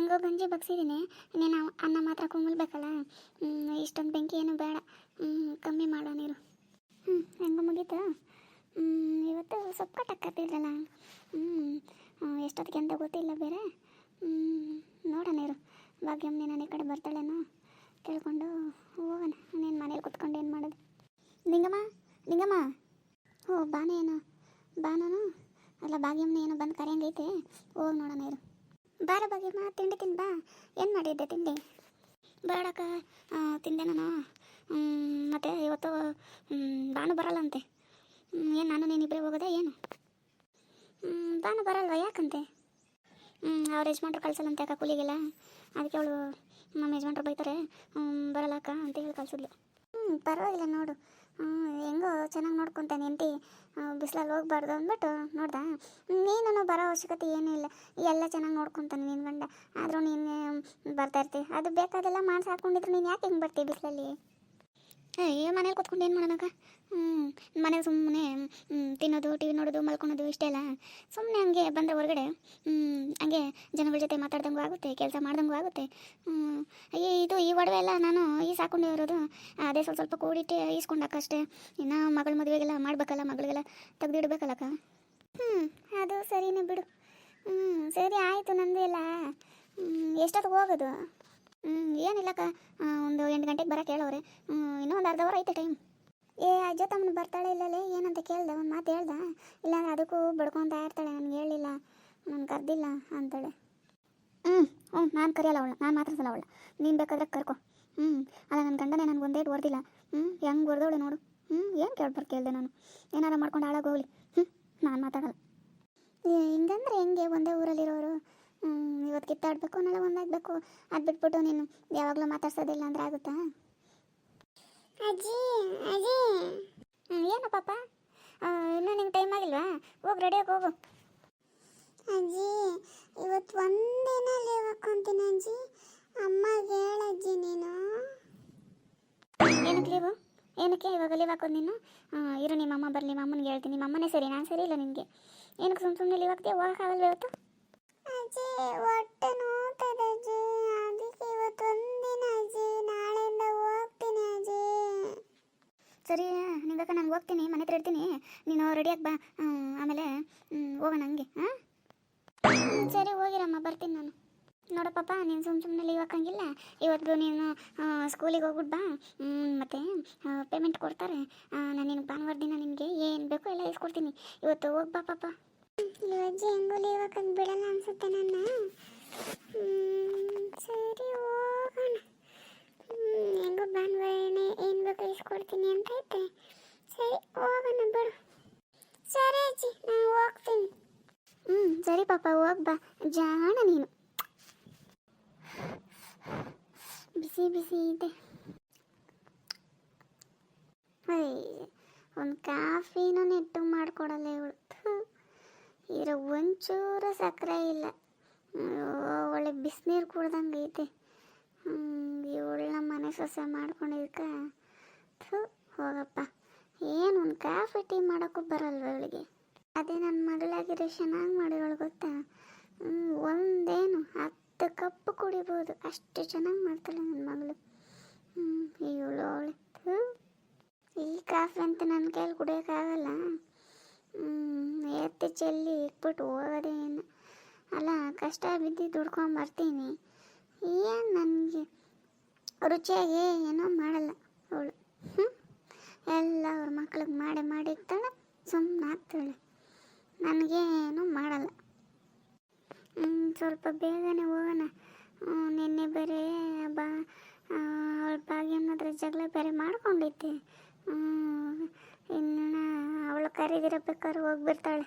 ಹೆಂಗೋ ಗಂಜಿ ಬಗ್ಸಿದ್ದೀನಿ ನೀನು ಅನ್ನ ಮಾತ್ರ ಕುಂಬಲ್ಬೇಕಲ್ಲ ಇಷ್ಟೊಂದು ಬೆಂಕಿ ಏನು ಬೇಡ. ಕಮ್ಮಿ ಮಾಡೋ ನೀರು. ಹ್ಞೂ ಹೆಂಗೋ ಮುಗೀತು? ಇವತ್ತು ಸೊಪ್ಪು ಟಕ್ಕತ್ತಿಲ್ಲ ಹ್ಞೂ ಎಷ್ಟೊತ್ತಿಗೆ ಅಂತ ಗೊತ್ತಿಲ್ಲ ಬೇರೆ. ನೋಡೋಣ ನೀರು. ಭಾಗ್ಯಮ್ಮ ನನ್ನ ಈ ಕಡೆ ಬರ್ತಾಳೇನೋ? ಕೇಳಿಕೊಂಡು ಹೋಗೋಣ. ನೀನು ಮನೇಲಿ ಕುತ್ಕೊಂಡು ಏನು ಮಾಡೋದು? ನಿಂಗಮ್ಮ ನಿಂಗಮ್ಮ. ಓ, ಬಾನೇ ಏನು? ಬಾನೋನು? ಅಲ್ಲ, ಭಾಗ್ಯಮ್ಮನ ಏನೋ ಬಂದು ಕರೆಯಂಗೈತೆ? ಹೋಗಿ ನೋಡೋಣ ಇರು ಬಾರ ಭಾಗ್ಯಮ್ಮ ತಿಂಡಿ ತಿನ್ ಬಾ. ಏನು ಮಾಡಿದ್ದೆ ತಿಂಡಿ? ಬೇಡಕ್ಕ ತಿಂದೆ ನಾನು. ಮತ್ತೆ ಇವತ್ತು ಬಾನು ಬರಲ್ಲಂತೆ. ಏನು ನಾನು ನೀನಿಬ್ಬರೇ ಹೋಗೋದೇ, ಏನು? ಬಾನು ಬರಲ್ವಾ, ಯಾಕಂತೆ? ಅವ್ರ ಯಜಮಾನ್ರು ಕಳ್ಸಲ್ಲಂತೆ ಅಕ್ಕ ಕೂಲಿಗೆಲ್ಲ. ಅದಕ್ಕೆ ಅವಳು ನಮ್ಮ ಯಜಮಾನ್ರು ಬೈತಾರೆ. ಬರಲ್ಲ ಅಕ್ಕ ಅಂತ ಹೇಳಿ ಕಳ್ಸಿದ್ಲು. ಪರವಾಗಿಲ್ಲ, ನೋಡು. ಹೆಂಗೋ ಚೆನ್ನಾಗಿ ನೋಡ್ಕೊತಾನೆ ಎಂಟಿ ಬಿಸಿಲಲ್ಲಿ ಹೋಗ್ಬಾರ್ದು ಅಂದ್ಬಿಟ್ಟು ನೋಡ್ದ. ನೀನು ಬರೋ ಅವಶ್ಯಕತೆ ಏನೂ ಇಲ್ಲ. ಎಲ್ಲ ಚೆನ್ನಾಗಿ ನೋಡ್ಕೊತಾನೆ ನಿನ್ನ ಗಂಡ. ಆದರೂ ನೀನು ಬರ್ತಾ ಇರ್ತಿ. ಅದು ಬೇಕಾದೆಲ್ಲ ಮಾಡ್ಸಿ ಹಾಕೊಂಡಿದ್ರು ನೀನು ಯಾಕೆ ಹಿಂಗೆ ಬರ್ತೀವಿ ಬಿಸಿಲಲ್ಲಿ? ಅಯ್ಯೋ ಮನೇಲಿ ಕೂತ್ಕೊಂಡು ಏನು ಮಾಡೋಣಕ್ಕ ಹ್ಞೂ ಮನೇಲಿ ಸುಮ್ಮನೆ ತಿನ್ನೋದು, ಟಿ ವಿ ನೋಡೋದು, ಮಲ್ಕೊಳೋದು ಇಷ್ಟೇ ಅಲ್ಲ? ಸುಮ್ಮನೆ ಹಂಗೆ ಬಂದ ಹೊರಗಡೆ ಹಂಗೆ ಜನಗಳ ಜೊತೆ ಮಾತಾಡ್ದಂಗೂ ಆಗುತ್ತೆ, ಕೆಲಸ ಮಾಡ್ದಂಗೂ ಆಗುತ್ತೆ. ಇದು, ಈ ಒಡವೆ ಎಲ್ಲ ನಾನು ಈ ಸಾಕೊಂಡು ಇರೋದು ಅದೇ ಸ್ವಲ್ಪ ಸ್ವಲ್ಪ ಕೂಡಿಟ್ಟು ಈಸ್ಕೊಂಡಕ್ಕಷ್ಟೇ ಇನ್ನು ಮಗಳ ಮದುವೆಗೆಲ್ಲ ಮಾಡ್ಬೇಕಲ್ಲ, ಮಗಳಿಗೆಲ್ಲ ತೆಗ್ದಿಡ್ಬೇಕಲ್ಲಕ್ಕ? ಹ್ಞೂ ಅದು ಸರಿನೇ ಬಿಡು. ಹ್ಞೂ ಸರಿ ಆಯಿತು ನಂದು ಎಲ್ಲ. ಎಷ್ಟೊತ್ತಿಗೆ ಹೋಗೋದು? ಏನಿಲ್ಲಕ್ಕ ಒಂದು ಎಂಟು ಗಂಟೆಗೆ ಬರೋಕೆ ಹೇಳೋರೆ ಇನ್ನೂ ಒಂದು ಅರ್ಧ ಅವರ್ ಐತೆ ಟೈಮ್ ಏ ಅಜ್ಜ ತಮ್ಮನ ಬರ್ತಾಳೆ ಇಲ್ಲಲೇ? ಏನಂತ ಕೇಳ್ದೆ, ಒಂದು ಮಾತು ಹೇಳ್ದ? ಇಲ್ಲಾಂದ್ರೆ ಅದಕ್ಕೂ ಬಡ್ಕೊತಾ ಇರ್ತಾಳೆ, ನನಗೆ ಹೇಳಿಲ್ಲ. ನಾನು ಕರೆದಿಲ್ಲ ಅಂತಾಳೆ. ಹ್ಞೂ ಹ್ಞೂ ನಾನು ಕರೆಯಲ್ಲ ಅವಳು ನಾನು ಮಾತಾಡ್ಸಲ್ಲ ಅವಳು ನೀನು ಬೇಕಾದ್ರೆ ಕರ್ಕೊ. ಹ್ಞೂ ಅಲ್ಲ ನನ್ನ ಗಂಡನೇ ನನಗೆ ಒಂದೇಟು ಹೊಡೆದಿಲ್ಲ ಹ್ಞೂ ಹೆಂಗೆ ಹೊಡೆದವಳೆ ನೋಡು. ಹ್ಞೂ ಏನು ಕೇಳ್ಬಾರ್ದು ಕೇಳಿದೆ ನಾನು. ಏನಾರ ಮಾಡ್ಕೊಂಡು ಹಾಳಾಗೋಗ್ಲಿ. ಹ್ಞೂ ನಾನು ಮಾತಾಡಲ್ಲ. ಹಿಂಗಂದ್ರೆ ಹೆಂಗೆ ಒಂದೇ ಊರಲ್ಲಿರೋರು? ಇವತ್ತು ಕಿತ್ತಾಡಬೇಕು ಅನ್ನೋಲ್ಲ ಒಂದಾಗಬೇಕು ಅದು ಬಿಟ್ಬಿಟ್ಟು ನೀನು ಯಾವಾಗಲೂ ಮಾತಾಡ್ಸೋದಿಲ್ಲ ಅಂದ್ರೆ ಆಗುತ್ತಾ? ಅಜ್ಜಿ ಅಜ್ಜಿ. ಏನು ಪಾಪ? ಇನ್ನೂ ನಿಂಗೆ ಟೈಮ್ ಆಗಿಲ್ವಾ? ಹೋಗಿ ರೆಡಿಯಾಗಿ ಹೋಗು. ಅಜ್ಜಿ ಇವತ್ತು ಒಂದಿನ ಲೀವ್ ಹಾಕೊಂತೀನಿ ಅಜ್ಜಿ. ಅಮ್ಮಗೆ ಹೇಳಜ್ಜಿ ನೀನು. ಏನಕ್ಕೆ ಲೀವು ಏನಕ್ಕೆ ಇವಾಗ ಲೀವ್ ಹಾಕೋದು ನೀನು? ಇರು ನಿಮ್ಮ ಅಮ್ಮ ಬರಲಿ ನಿಮ್ಮ ಅಮ್ಮನಿಗೆ ಹೇಳ್ತೀನಿ. ನಿಮ್ಮ ಅಮ್ಮನೇ ಸರಿ ನಾನು ಸರಿ ಇಲ್ಲ ನಿನಗೆ. ಏನಕ್ಕೆ ಸುಮ್ಮನೆ ಸುಮ್ಮನೆ ಲೀವ್ ಹಾಕ್ತೀಯ? ಹೋಗೋಕ್ಕಾಗಲ್ವ ಇವತ್ತು? ಅಜ್ಜಿ, ಹೊಟ್ಟೆ ನೋಡ್ತದೆ ಅಜ್ಜಿ. ಅದಕ್ಕೆ ಇವತ್ತು ಒಂದಿನ ಅಜ್ಜಿ. ನಾಳೆಯಿಂದ ಹೋಗ್ತೀನಿ ಅಜ್ಜಿ. ಸರಿ ನಿಂಗಕ್ಕ ನಾನು ಹೋಗ್ತೀನಿ. ಮನೆ ಹತ್ರ ಇರ್ತೀನಿ. ನೀನು ರೆಡಿಯಾಗಿ ಬಾ. ಆಮೇಲೆ ಹೋಗೋಣ ಹಂಗೆ ಹಾಂ ಸರಿ, ಹೋಗಿರಮ್ಮ, ಬರ್ತೀನಿ ನಾನು. ನೋಡಪ್ಪ ನೀನು ಸುಮ್ಮ ಸುಮ್ಮನೆ ಲೀವ್ ಹಾಕಂಗಿಲ್ಲ. ಇವತ್ತು ನೀನು ಸ್ಕೂಲಿಗೆ ಹೋಗ್ಬಿಟ್ಟು ಬಾ. ಮತ್ತು ಪೇಮೆಂಟ್ ಕೊಡ್ತಾರೆ. ನಾನು ನಿನಗೆ ಭಾನುವಾರ ದಿನ ನಿನಗೆ ಏನು ಬೇಕೋ ಎಲ್ಲ ಇಸ್ಕೊಡ್ತೀನಿ ಇವತ್ತು ಹೋಗಿ ಬಾ ಪಾಪ ಅಜ್ಜಿ ಹೆಂಗೂ ಲೀವ್ ಹಾಕಕ್ಕೆ ಬಿಡಲ್ಲ ಅನ್ಸುತ್ತೆ ನನ್ನ ಸರಿ, ಹೋಗೋಣ. ಹೆಂಗೋ ಭಾನುವಾರ ಏನು ಬೇಕು ಇಸ್ಕೊಡ್ತೀನಿ ಅಂತ ಐತೆ ಸರಿ, ಹೋಗೋಣ ಬಿಡು. ಸರಿ ಅಜ್ಜಿ, ನಾನು ಹೋಗ್ತೀನಿ. ಹ್ಞೂ ಸರಿ ಪಾಪ ಹೋಗ್ಬಾ ಜಾಣ ನೀನು. ಬಿಸಿ ಬಿಸಿ ಇದೆ. ಒಂದು ಕಾಫಿನೂ ನೆಟ್ಟು ಮಾಡಿಕೊಡಲ್ಲ ಇವಳು. ಇರೋ ಒಂಚೂರು ಸಕ್ಕರೆ ಇಲ್ಲ. ಒಳ್ಳೆ ಬಿಸಿನೀರು ಕುಡ್ದಂಗೆ ಐತೆ. ಇವಳನ್ನ ಮನೆ ಸೊಸೆ ಮಾಡ್ಕೊಂಡಿದ್ಕ. ಥೂ, ಹೋಗಪ್ಪ. ಏನು ಒಂದು ಕಾಫಿ ಟೀ ಮಾಡೋಕ್ಕೂ ಬರಲ್ವ ಇವಳಿಗೆ ಅದೇ ನನ್ನ ಮಗಳಾಗಿರೋ ಚೆನ್ನಾಗಿ ಮಾಡಿರೋಳು ಗೊತ್ತಾ? ಒಂದೇನು, ಹತ್ತು ಕಪ್ ಕುಡಿಬೋದು. ಅಷ್ಟು ಚೆನ್ನಾಗಿ ಮಾಡ್ತಾಳೆ ನನ್ನ ಮಗಳು. ಇವಳು ಅವಳು. ಈ ಕಾಫಿ ಅಂತ ನನ್ನ ಕೈಯಲ್ಲಿ ಕುಡಿಯೋಕ್ಕಾಗಲ್ಲ. ಹ್ಮ್, ಚೆಲ್ಲಿ ಇಟ್ಬಿಟ್ಟು ಹೋಗೋದೇನು ಅಲ್ಲ ಕಷ್ಟ ಬಿದ್ದು ದುಡ್ಕೊಂಡು ಬರ್ತೀನಿ. ಏನು ನನಗೆ? ರುಚಿಯಾಗಿ ಏನೋ ಮಾಡಲ್ಲ ಅವಳು. ಎಲ್ಲ ಅವ್ರ ಮಕ್ಳಿಗೆ ಮಾಡಿ ಮಾಡಿರ್ತಾಳೆ ಸುಮ್ಮನೆ ಆಗ್ತಾಳೆ. ನನಗೇನು ಮಾಡಲ್ಲ. ಸ್ವಲ್ಪ ಬೇಗನೆ ಹೋಗೋಣ. ನಿನ್ನೆ ಬೇರೆ ಬಾ ಅವಳ ಭಾಗ್ಯನ ಜಗಳ ಬೇರೆ ಮಾಡ್ಕೊಂಡಿದ್ದೆ. ಇನ್ನು ಅವಳು ಕರೆದಿರಬೇಕಾದ್ರೆ ಹೋಗ್ಬಿಡ್ತಾಳೆ.